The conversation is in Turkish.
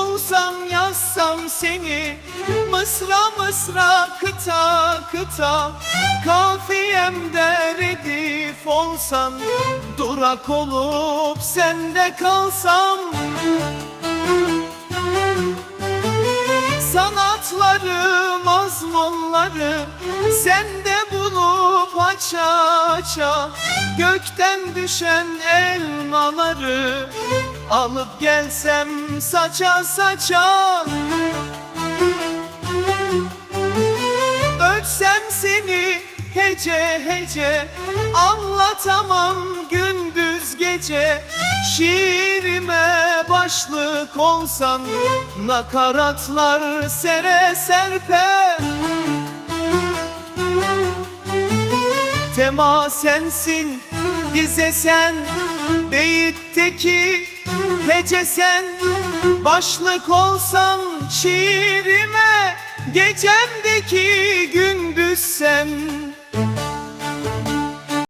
bulsam yazsam seni Mısra mısra kıta kıta Kafiyemde redif olsam Durak olup sende kalsam. Sanatları mazmunları Sende bulup aça aça Gökten düşen elmaları Alıp gelsem saça saça. Ölsem seni hece hece. Anlatamam gündüz gece. Şiirime başlık olsan Nakaratlar sere serpe. Tema sensin, dize sen Beyitteki hece sen? Başlık olsan şiirime Gecemdeki gündüz sen